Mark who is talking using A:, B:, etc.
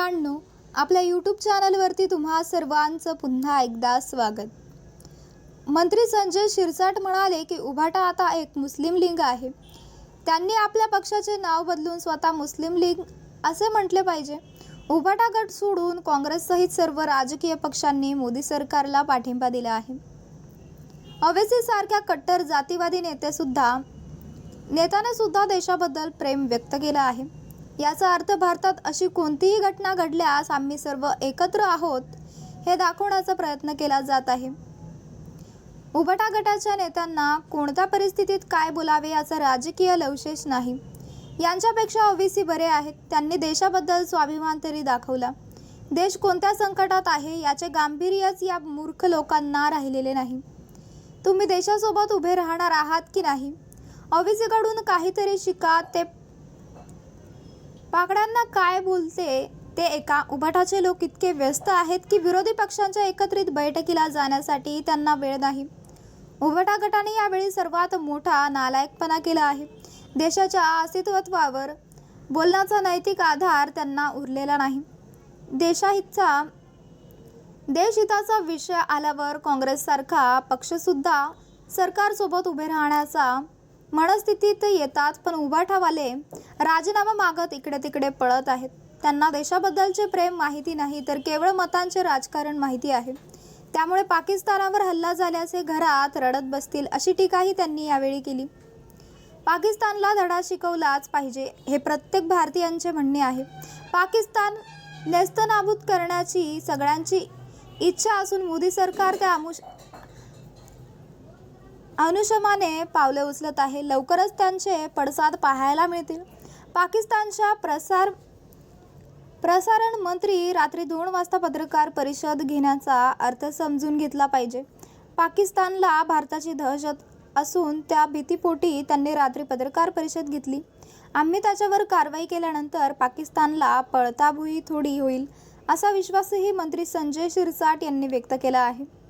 A: मित्रांनो आपल्या यूट्यूब चॅनलवरती तुम्हा सर्वांचं पुन्हा एकदा स्वागत. मंत्री संजय शिरसाट म्हणाले की उभाटा आता एक मुस्लिम लिंग आहे. त्यांनी आपल्या पक्षाचे नाव बदलून स्वतः मुस्लिम लीग असे म्हटले पाहिजे. उभाटा गट सोडून काँग्रेससहित सर्व राजकीय पक्षांनी मोदी सरकारला पाठिंबा दिला आहे. ओवेसी सारख्या कट्टर जातीवादी नेतेसुद्धा नेत्याने सुद्धा देशाबद्दल प्रेम व्यक्त केलं आहे. याचा अर्थ भारतात अशी कोणतीही घटना घडल्यास आम्ही सर्व एकत्र आहोत हे दाखवण्याचा प्रयत्न केला जात आहे. उभटा गटाच्या नेत्यांना कोणत्या परिस्थितीत काय बोलावे याचा राजकीय लवशेष नाही. यांच्यापेक्षा ओबीसी बरे आहेत त्यांनी देशाबद्दल स्वाभिमान तरी दाखवला. देश कोणत्या संकटात आहे याचे गांभीर्यच या मूर्ख लोकांना राहिलेले नाही. तुम्ही देशासोबत उभे राहणार आहात की नाही? ओबीसीकडून काहीतरी शिका ते पाकड्यांना काय बोलते? ते एका उभाटाचे लोक इतके व्यस्त आहेत की विरोधी पक्षांच्या एकत्रित बैठकीला जाण्यासाठी त्यांना वेळ नाही. उभाटा गटाने यावेळी सर्वात मोठा नालायकपणा केला आहे. देशाच्या अस्तित्वत्वावर बोलण्याचा नैतिक आधार त्यांना उरलेला नाही. देशाहितचा देशहिताचा विषय आल्यावर काँग्रेससारखा पक्षसुद्धा सरकारसोबत उभे राहण्याचा मनस्थितीत येतात पण उभाठावाले राजीनामा मागत इकडे तिकडे पळत आहेत. त्यांना देशाबद्दलचे प्रेम माहिती नाही तर केवळ मतांचे राजकारण माहिती आहे. त्यामुळे पाकिस्तानावर हल्ला झाल्याचे घरात रडत बसतील अशी टीकाही त्यांनी यावेळी केली. पाकिस्तानला धडा शिकवलाच पाहिजे हे प्रत्येक भारतीयांचे म्हणणे आहे. पाकिस्तान नेस्तनाबूत करण्याची सगळ्यांची इच्छा असून मोदी सरकार त्या आमुष अनुशमाने पावले उचलत आहे. लवकरच त्यांचे पडसाद पाहायला मिळतील. पाकिस्तानच्या प्रसार प्रसारण मंत्री रात्री दोन वाजता पत्रकार परिषद घेण्याचा अर्थ समजून घेतला पाहिजे. पाकिस्तानला भारताची दहशत असून त्या भीतीपोटी त्यांनी रात्री पत्रकार परिषद घेतली. आम्ही त्याच्यावर कारवाई केल्यानंतर पाकिस्तानला पळताभुई थोडी होईल असा विश्वासही मंत्री संजय शिरसाट यांनी व्यक्त केला आहे.